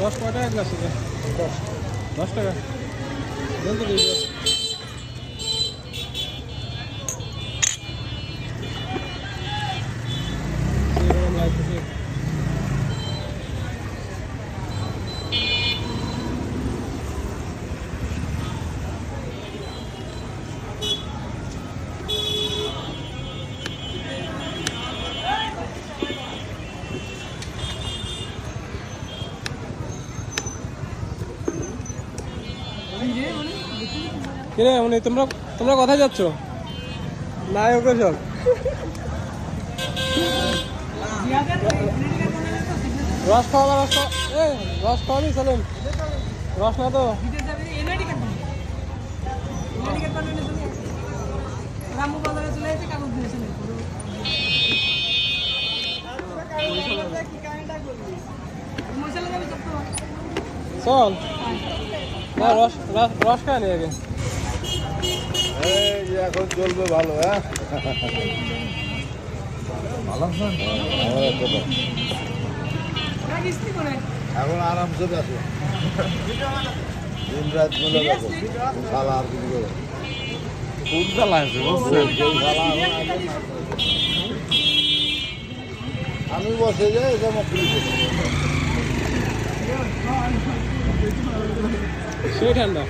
রস কয় টাকা গ্লাস আছে? দশ। টাকা? কিরে মানে তোমরা তোমরা কোথায় যাচ্ছ? নায়ক সব। রস খাওয়া রস এ রস খাওয়াবি সালেম রস না তো। চলে। না রস রস রস খায় নি আগে এই যে এখন চলবে ভালো হ্যাঁ? ভালো এখন আরামসে দেখো। দিন রাত মিলে শালা আর কিছু করো। খুব জ্বালা আছে। আমি বসে যাই এটা ঠান্ডা।